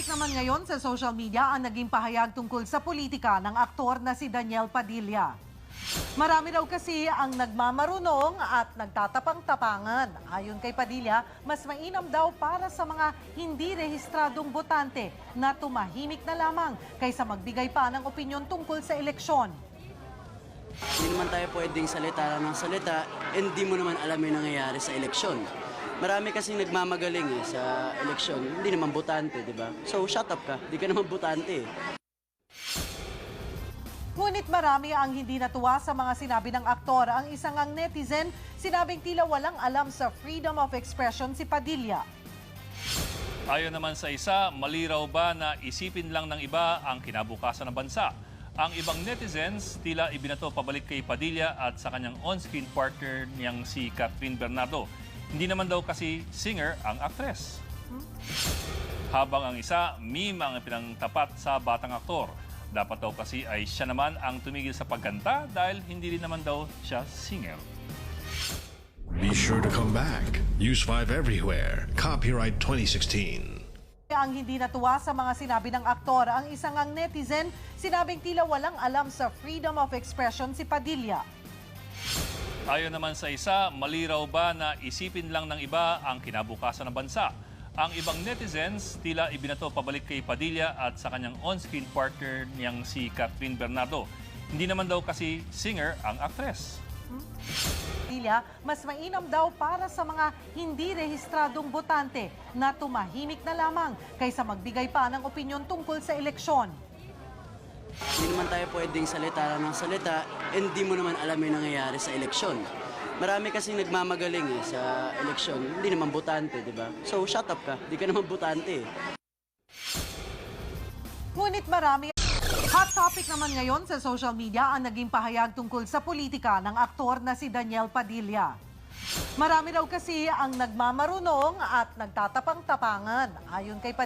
topic naman ngayon sa social media ang naging pahayag tungkol sa politika ng aktor na si Daniel Padilla. Marami daw kasi ang nagmamarunong at nagtatapang-tapangan. Ayon kay Padilla, mas mainam daw para sa mga hindi rehistradong botante na tumahimik na lamang kaysa magbigay pa ng opinyon tungkol sa eleksyon. Hindi naman tayo pwedeng salita ng salita, hindi mo naman alam yung nangyayari sa eleksyon. Marami kasing nagmamagaling eh, sa eleksyon, hindi naman botante, di ba? So shut up ka, di ka naman botante eh. Ngunit marami ang hindi natuwa sa mga sinabi ng aktor. Ang isang ang netizen, sinabing tila walang alam sa freedom of expression si Padilla. Ayon naman sa isa, mali raw ba na isipin lang ng iba ang kinabukasan ng bansa? Ang ibang netizens tila ibinato pabalik kay Padilla at sa kanyang on-screen partner niyang si Catherine Bernardo. Hindi naman daw kasi singer ang aktres. Habang ang isa, meme ang pinangtapat sa batang aktor. Dapat daw kasi ay siya naman ang tumigil sa pagkanta dahil hindi rin naman daw siya singer. Be sure to come back. Use 5 everywhere. Copyright 2016. Ang hindi natuwa sa mga sinabi ng aktor, ang isang ang netizen, sinabing tila walang alam sa freedom of expression si Padilla. Ayon naman sa isa, mali raw ba na isipin lang ng iba ang kinabukasan ng bansa? Ang ibang netizens tila ibinato pabalik kay Padilla at sa kanyang on-screen partner niyang si Catherine Bernardo. Hindi naman daw kasi singer ang aktres. Padilla, mas mainam daw para sa mga hindi rehistradong botante na tumahimik na lamang kaysa magbigay pa ng opinyon tungkol sa eleksyon. Hindi naman tayo pwedeng salita ng salita, hindi mo naman alam yung nangyayari sa eleksyon. Marami kasing nagmamagaling eh, sa eleksyon, hindi naman botante, di ba? So shut up ka, di ka naman botante eh. Ngunit marami Hot topic naman ngayon sa social media ang naging pahayag tungkol sa politika ng aktor na si Daniel Padilla. Marami daw kasi ang nagmamarunong at nagtatapang-tapangan. Ayon kay Padilla,